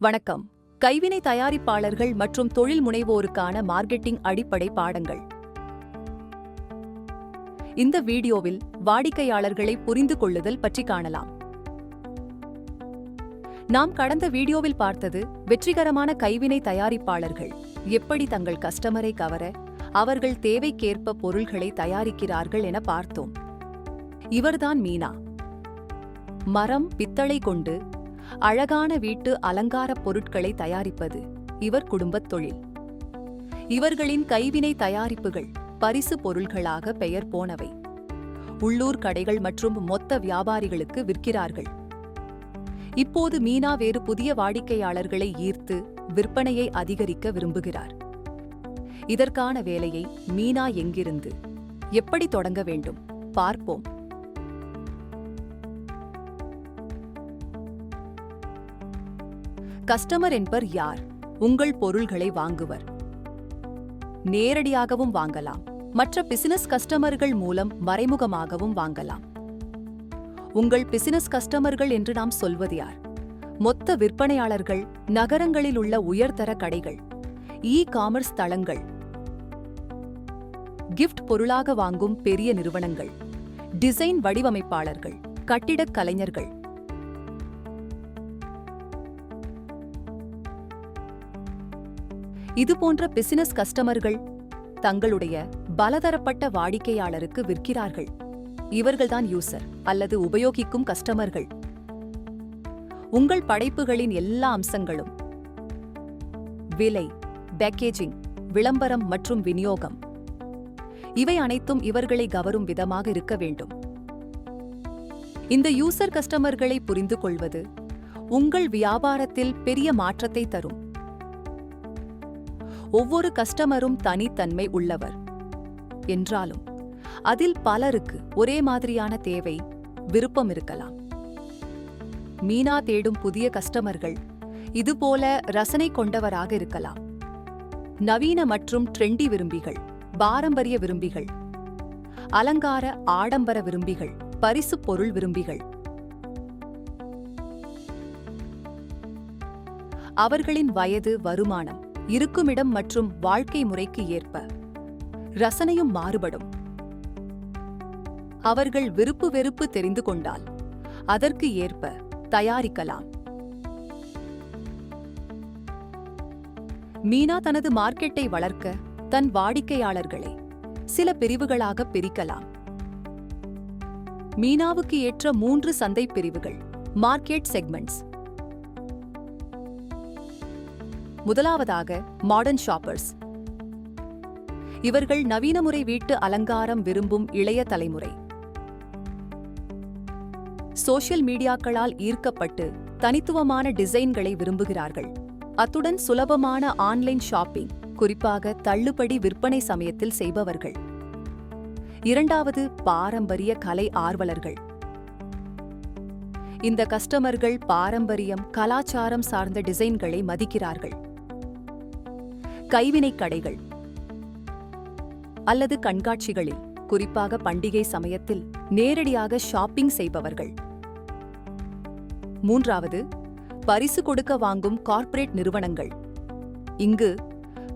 வணக்கம். கைவினை தயாரிப்பாளர்கள் மற்றும் தொழில் முனைவோருக்கான மார்க்கெட்டிங் அடிப்படை பாடங்கள். இந்த வீடியோவில் வாடிக்கையாளர்களை புரிந்து கொள்ளுதல் பற்றி காணலாம். நாம் கடந்த வீடியோவில் பார்த்தது வெற்றிகரமான கைவினை தயாரிப்பாளர்கள் எப்படி தங்கள் கஸ்டமரை கவர அவர்கள் தேவைக்கேற்ப பொருள்களை தயாரிக்கிறார்கள் என பார்த்தோம். இவர்தான் மீனா. மரம் பித்தளை கொண்டு அழகான வீட்டு அலங்காரப் பொருட்களை தயாரிப்பது இவர் குடும்பத் தொழில். இவர்களின் கைவினை தயாரிப்புகள் பரிசு பொருள்களாக பெயர் போனவை. உள்ளூர் கடைகள் மற்றும் மொத்த வியாபாரிகளுக்கு விற்கிறார்கள். இப்போது மீனா வேறு புதிய வாடிக்கையாளர்களை ஈர்த்து விற்பனையை அதிகரிக்க விரும்புகிறார். இதற்கான வேலையை மீனா எங்கிருந்து எப்படி தொடங்க வேண்டும் பார்ப்போம். கஸ்டமர் என்பர் யார்? உங்கள் பொருள்களை வாங்குவர். நேரடியாகவும் வாங்கலாம். மற்ற பிசினஸ் கஸ்டமர்கள் மூலம் மறைமுகமாகவும் வாங்கலாம். உங்கள் பிசினஸ் கஸ்டமர்கள் என்று நாம் சொல்வது யார்? மொத்த விற்பனையாளர்கள் நகரங்களில் உள்ள உயர்தர கடைகள் இ காமர்ஸ் தளங்கள் கிஃப்ட் பொருளாக வாங்கும் பெரிய நிறுவனங்கள் டிசைன் வடிவமைப்பாளர்கள் கட்டிடக் கலைஞர்கள் இதுபோன்ற பிசினஸ் கஸ்டமர்கள் தங்களுடைய பலதரப்பட்ட வாடிக்கையாளருக்கு விற்கிறார்கள். இவர்கள்தான் யூசர் அல்லது உபயோகிக்கும் கஸ்டமர்கள் உங்கள் படைப்புகளின் எல்லா அம்சங்களும் விலை பேக்கேஜிங் விளம்பரம் மற்றும் விநியோகம். இவை அனைத்தும் இவர்களை கவரும் விதமாக இருக்க வேண்டும். இந்த யூசர் கஸ்டமர்களை புரிந்து கொள்வது உங்கள் வியாபாரத்தில் பெரிய மாற்றத்தை தரும். ஒவ்வொரு கஸ்டமரும் தனித்தன்மை உள்ளவர். என்றாலும் அதில் பலருக்கு ஒரே மாதிரியான தேவை விருப்பம் இருக்கலாம். மீனா தேடும் புதிய கஸ்டமர்கள் இதுபோல ரசனை கொண்டவராக இருக்கலாம். நவீன மற்றும் ட்ரெண்டி விரும்பிகள் பாரம்பரிய விரும்பிகள் அலங்கார ஆடம்பர விரும்பிகள் பரிசு பொருள் விரும்பிகள். அவர்களின் வயது வருமானம் இருக்குமிடம் மற்றும் வாழ்க்கை முறைக்கு ஏற்ப. ரசனையும் மாறுபடும். அவர்கள் விருப்பு வெறுப்பு தெரிந்து கொண்டால் அதற்கு ஏற்ப தயாரிக்கலாம். மீனா தனது மார்க்கெட்டை வளர்க்க தன் வாடிக்கையாளர்களை சில பிரிவுகளாக பிரிக்கலாம். மீனாவுக்கு ஏற்ற மூன்று சந்தை பிரிவுகள் மார்க்கெட் செக்மெண்ட்ஸ். முதலாவதாக மாடர்ன் ஷாப்பர்ஸ் இவர்கள் நவீன முறை வீட்டு அலங்காரம் விரும்பும் இளைய தலைமுறை. சோஷியல் மீடியாக்களால் ஈர்க்கப்பட்டு தனித்துவமான டிசைன்களை விரும்புகிறார்கள். அத்துடன் சுலபமான ஆன்லைன் ஷாப்பிங் குறிப்பாக தள்ளுபடி விற்பனை சமயத்தில் செய்பவர்கள். இரண்டாவது பாரம்பரிய கலை ஆர்வலர்கள். இந்த கஸ்டமர்கள் பாரம்பரியம் கலாச்சாரம் சார்ந்த டிசைன்களை மதிக்கிறார்கள். கைவினைக் கடைகள் அல்லது கண்காட்சிகளில் குறிப்பாக பண்டிகை சமயத்தில் நேரடியாக ஷாப்பிங் செய்பவர்கள். மூன்றாவது பரிசு கொடுக்க வாங்கும் கார்ப்பரேட் நிறுவனங்கள். இங்கு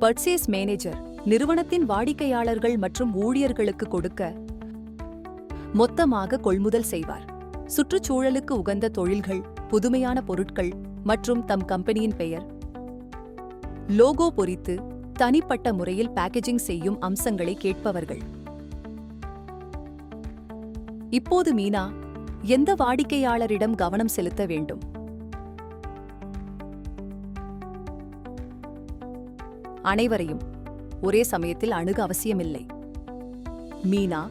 பர்ச்சேஸ் மேனேஜர் நிறுவனத்தின் வாடிக்கையாளர்கள் மற்றும் ஊழியர்களுக்கு கொடுக்க மொத்தமாக கொள்முதல் செய்வார். சுற்றுச்சூழலுக்கு உகந்த தொழில்கள் புதுமையான பொருட்கள் மற்றும் தம் கம்பெனியின் பெயர் லோகோ பொறித்து தனிப்பட்ட முறையில் பேக்கேஜிங் செய்யும் அம்சங்களை கேட்பவர்கள். இப்போது மீனா எந்த வாடிக்கையாளரிடம் கவனம் செலுத்த வேண்டும்? அனைவரையும் ஒரே சமயத்தில் அணுக அவசியமில்லை. மீனா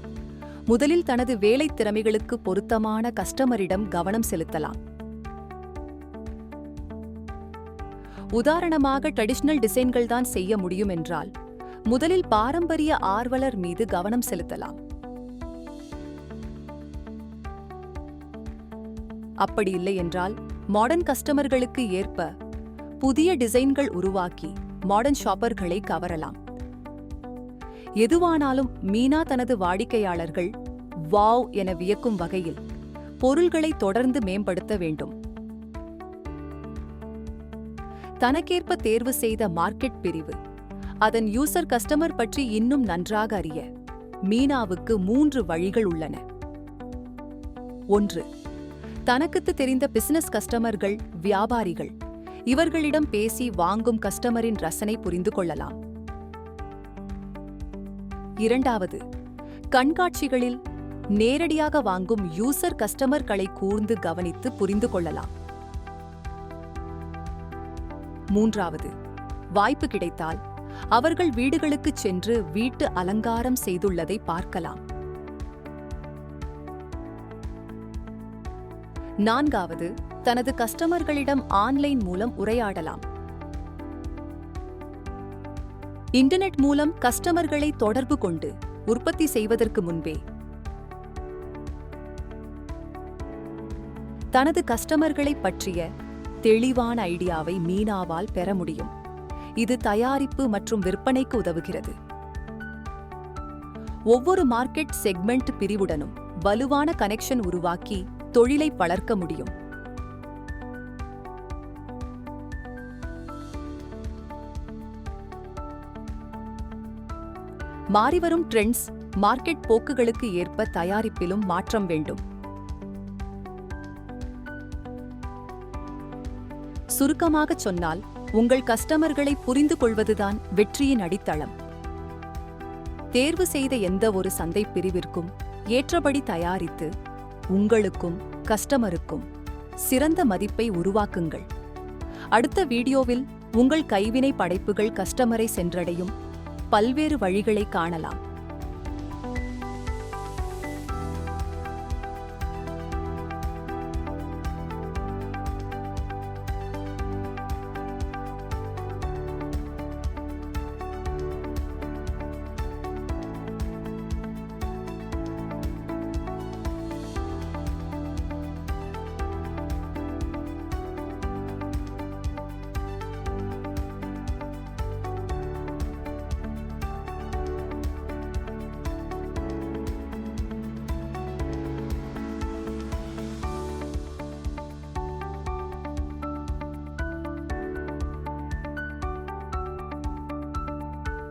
முதலில் தனது வேலை திறமைகளுக்கு பொருத்தமான கஸ்டமரிடம் கவனம் செலுத்தலாம். உதாரணமாக ட்ரெடிஷ்னல் டிசைன்கள் தான் செய்ய முடியும் என்றால் முதலில் பாரம்பரிய ஆர்வலர் மீது கவனம் செலுத்தலாம். அப்படி இல்லை என்றால் மாடர்ன் கஸ்டமர்களுக்கு ஏற்ப புதிய டிசைன்கள் உருவாக்கி மாடர்ன் ஷாப்பர்களை கவரலாம். எதுவானாலும் மீனா தனது வாடிக்கையாளர்கள் வாவ் என வியக்கும் வகையில் பொருள்களை தொடர்ந்து மேம்படுத்த வேண்டும். தனக்கேற்ப தேர்வு செய்த மார்க்கெட் பிரிவு. அதன் யூசர் கஸ்டமர் பற்றி இன்னும் நன்றாக அறிய மீனாவுக்கு மூன்று வழிகள் உள்ளன. ஒன்று தனக்குத்து தெரிந்த பிசினஸ் கஸ்டமர்கள் வியாபாரிகள். இவர்களிடம் பேசி வாங்கும் கஸ்டமரின் ரசனை புரிந்து கொள்ளலாம். இரண்டாவது கண்காட்சிகளில் நேரடியாக வாங்கும் யூசர் கஸ்டமர்களை கூர்ந்து கவனித்து புரிந்து கொள்ளலாம். மூன்றாவது வாய்ப்பு கிடைத்தால் அவர்கள் வீடுகளுக்கு சென்று வீட்டு அலங்காரம் செய்துள்ளதை பார்க்கலாம். நான்காவது தனது கஸ்டமர்களிடம் ஆன்லைன் மூலம் உரையாடலாம். இன்டர்நெட் மூலம் கஸ்டமர்களை தொடர்பு கொண்டு உற்பத்தி செய்வதற்கு முன்பே. தனது கஸ்டமர்களை பற்றிய தெளிவான ஐடியாவை மீனாவால் பெற முடியும். இது தயாரிப்பு மற்றும் விற்பனைக்கு உதவுகிறது. ஒவ்வொரு மார்க்கெட் செக்மெண்ட் பிரிவுடனும் வலுவான கனெக்ஷன் உருவாக்கி தொழிலை வளர்க்க முடியும். மாறிவரும் ட்ரெண்ட்ஸ் மார்க்கெட் போக்குகளுக்கு ஏற்ப தயாரிப்பிலும் மாற்றம் வேண்டும். சுருக்கமாகச் சொன்னால் உங்கள் கஸ்டமர்களை புரிந்து கொள்வதுதான் வெற்றியின் அடித்தளம். தேர்வு செய்த எந்த ஒரு சந்தை பிரிவிற்கும் ஏற்றபடி தயாரித்து உங்களுக்கும் கஸ்டமருக்கும் சிறந்த மதிப்பை உருவாக்குங்கள். அடுத்த வீடியோவில் உங்கள் கைவினை படைப்புகள் கஸ்டமரை சென்றடையும் பல்வேறு வழிகளை காணலாம்.